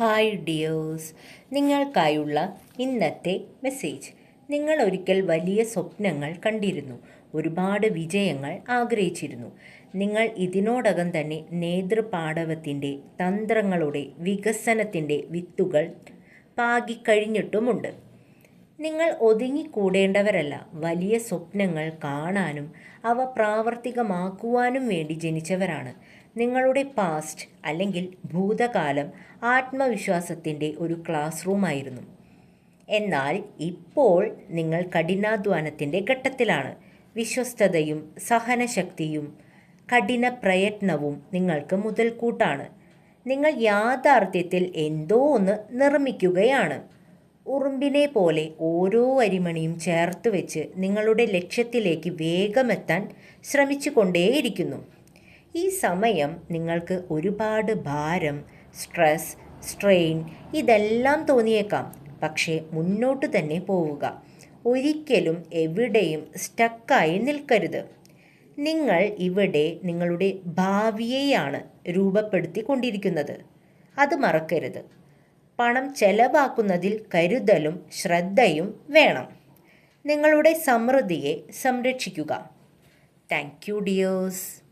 Hi dears നിങ്ങൾക്കായുള്ള ഇന്നത്തെ message നിങ്ങൾ ഒരിക്കൽ വലിയ സ്വപ്നങ്ങൾ കണ്ടിരുന്നു. ഒരുപാട് വിജയങ്ങൾ ആഗ്രഹിച്ചിരുന്നു. നിങ്ങൾ ഇതിനോടകം തന്നെ നേതൃപാടവത്തിന്റെ തന്ത്രങ്ങളുടെ വികസനത്തിന്റെ വിത്തുകൾ പാകിക്കഴിഞ്ഞിട്ടുമുണ്ട്. നിങ്ങൾ ഒതുങ്ങിക്കൂടേണ്ടവരല്ല. വലിയ സ്വപ്നങ്ങൾ കാണാനും അവ പ്രാവർത്തികമാക്കുവാനും വേണ്ടി ജനിച്ചവരാണ്. നിങ്ങളുടെ പാസ്റ്റ് അല്ലെങ്കിൽ ഭൂതകാലം ആത്മവിശ്വാസത്തിന്റെ ഒരു ക്ലാസ് റൂമായിരുന്നു എന്നാൽ ഇപ്പോൾ നിങ്ങൾ കഠിനാധ്വാനത്തിന്റെ ഘട്ടത്തിലാണ്. വിശ്വസ്തതയും സഹനശക്തിയും കഠിന പ്രയത്നവും നിങ്ങൾക്ക് മുതൽക്കൂട്ടാണ്. നിങ്ങൾ യാഥാർത്ഥ്യത്തിൽ എന്തോ ഒന്ന് നിർമ്മിക്കുകയാണ്. ഉറുമ്പിനെ പോലെ ഓരോ അരിമണിയും ചേർത്ത് വെച്ച് നിങ്ങളുടെ ലക്ഷ്യത്തിലേക്ക് വേഗമെത്താൻ ശ്രമിച്ചു കൊണ്ടേയിരിക്കുന്നു ഈ സമയം നിങ്ങൾക്ക് ഒരുപാട് ഭാരം സ്ട്രെസ് സ്ട്രെയിൻ ഇതെല്ലാം തോന്നിയേക്കാം. പക്ഷേ മുന്നോട്ട് തന്നെ പോവുക. ഒരിക്കലും എവിടെയും സ്റ്റക്കായി നിൽക്കരുത്. നിങ്ങൾ ഇവിടെ നിങ്ങളുടെ ഭാവിയെയാണ് രൂപപ്പെടുത്തിക്കൊണ്ടിരിക്കുന്നത്. അത് മറക്കരുത്. പണം ചെലവാക്കുന്നതിൽ കരുതലും ശ്രദ്ധയും വേണം. നിങ്ങളുടെ സമൃദ്ധിയെ സംരക്ഷിക്കുക. Thank you dears